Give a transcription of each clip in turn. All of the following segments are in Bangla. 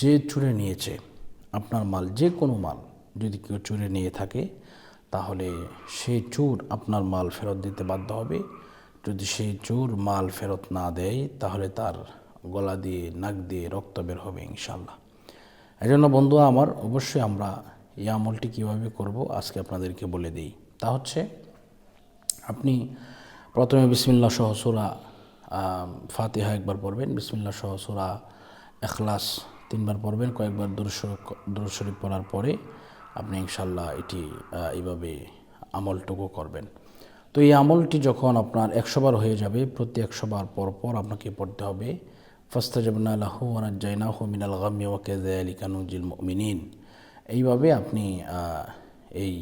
যে চুরে নিয়েছে আপনার মাল, যে কোনো মাল যদি কেউ চুরে নিয়ে থাকে, তাহলে সেই চোর আপনার মাল ফেরত দিতে বাধ্য হবে। যদি সেই চোর মাল ফেরত না দেয়, তাহলে তার গলা দিয়ে, নাক দিয়ে রক্ত বের হবে ইনশাল্লাহ এই জন্য বন্ধু আমার, অবশ্যই আমরা এই আমলটি কীভাবে করব আজকে আপনাদেরকে বলে দিই। তা হচ্ছে, আপনি প্রথমে বিসমিল্লা সহ সুরা ফাতিহা একবার পড়বেন। বিসমিল্লা সহসুরা এখলাস তিনবার পড়বেন, কয়েকবার দুরশরীফ পড়ার পরে আপনি ইনশাল্লাহ এটি এইভাবে আমলটুকু করবেন। তো এই আমলটি যখন আপনার একশোবার হয়ে যাবে, প্রতি একশোবার পর পর আপনাকে পড়তে হবে মুমিনিন। এইভাবে আপনি এই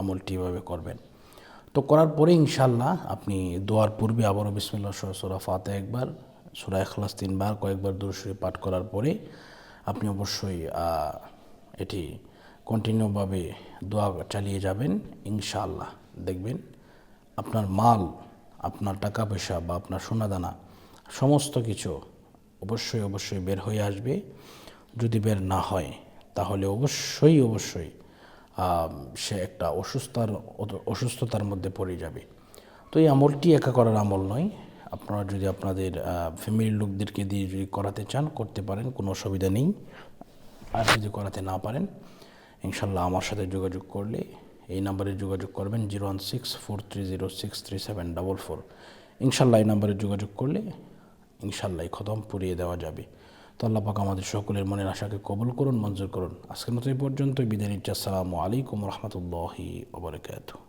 আমলটি এভাবে করবেন। তো করার পরে ইনশাল্লাহ আপনি দোয়ার পূর্বে আবারও বিসমিল্লা সহ সুরা ফাতে একবার, সুরা এখলাস তিনবার, কয়েকবার দূরসুরি পাঠ করার পরে আপনি অবশ্যই এটি কন্টিনিউভাবে দোয়া চালিয়ে যাবেন, ইনশাআল্লাহ। দেখবেন আপনার মাল, আপনার টাকা পয়সা বা আপনার সোনাদানা সমস্ত কিছু অবশ্যই অবশ্যই বের হয়ে আসবে। যদি বের না হয়, তাহলে অবশ্যই অবশ্যই সে একটা অসুস্থার অসুস্থতার মধ্যে পড়ে যাবে। তো এই আমলটি একা করার আমল নয় আপনারা যদি আপনাদের ফ্যামিলির লোকদেরকে দিয়ে যদি করাতে চান, করতে পারেন, কোনো অসুবিধা নেই। আর যদি করাতে না পারেন ইনশাল্লাহ আমার সাথে যোগাযোগ করলে এই নাম্বারে যোগাযোগ করবেন zero one six four three zero six three seven double four. ইনশাল্লাহ এই নাম্বারে যোগাযোগ করলে ইনশাল্লাহ খতম পুড়িয়ে দেওয়া যাবে। তো আল্লাহ পাক আমাদের সকলের মনের আশাকে কবুল করুন, মঞ্জুর করুন। আজকের মতো এই পর্যন্তই, বিদায় নিচ্ছি। আসসালামু আলাইকুম রহমতুল্লাহি ওবরাকাতুহ